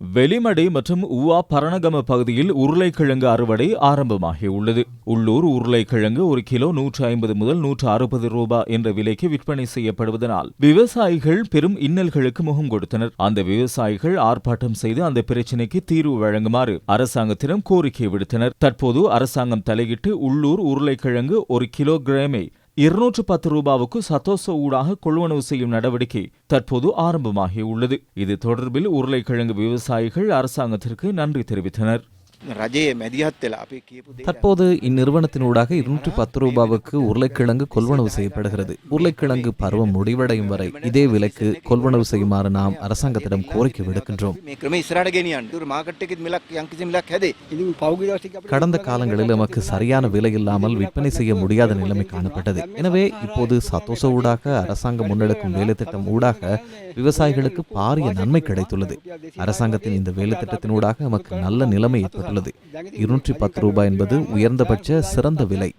வெளிமடை மற்றும் உவா பரணகம பகுதியில் உருளைக்கிழங்கு அறுவடை ஆரம்பமாகியுள்ளது. உள்ளூர் உருளைக்கிழங்கு ஒரு கிலோ நூற்று ஐம்பது முதல் நூற்று அறுபது ரூபாய் என்ற விலைக்கு விற்பனை செய்யப்படுவதனால் விவசாயிகள் பெரும் இன்னல்களுக்கு முகம் கொடுத்தனர். அந்த விவசாயிகள் ஆர்ப்பாட்டம் செய்து அந்த பிரச்சினைக்கு தீர்வு வழங்குமாறு அரசாங்கத்திடம் கோரிக்கை விடுத்தனர். தற்போது அரசாங்கம் தலையிட்டு உள்ளூர் உருளைக்கிழங்கு ஒரு கிலோகிராமை இருநூற்று பத்து ரூபாவுக்கு சத்தோச ஊடாக கொள்வனவு செய்யும் நடவடிக்கை தற்போது ஆரம்பமாகியுள்ளது. இது தொடர்பில் உருளைக்கிழங்கு விவசாயிகள் அரசாங்கத்திற்கு நன்றி தெரிவித்தனர். தற்போது இந்நிறுவனத்தினூடாக இருநூற்றி பத்து ரூபாவுக்கு உருளைக்கிழங்கு கொள்வனவு செய்யப்படுகிறது. உருளைக்கிழங்கு பருவம் முடிவடையும் வரை இதே விலைக்கு கொள்வனவு செய்யுமாறு நாம் அரசாங்கத்திடம் கோரிக்கை விடுக்கின்றோம். கடந்த காலங்களில் நமக்கு சரியான விலை இல்லாமல் விற்பனை செய்ய முடியாத நிலைமை காணப்பட்டது. எனவே இப்போது சத்தோச ஊடாக அரசாங்கம் முன்னெடுக்கும் வேலைத்திட்டம் ஊடாக விவசாயிகளுக்கு பாரிய நன்மை கிடைத்துள்ளது. அரசாங்கத்தின் இந்த வேலைத்திட்டத்தினூடாக நமக்கு நல்ல நிலைமை ஏற்பட்டது உள்ளது. இருநூற்றி பத்து ரூபாய் என்பது உயர்ந்தபட்ச சிறந்த விலை.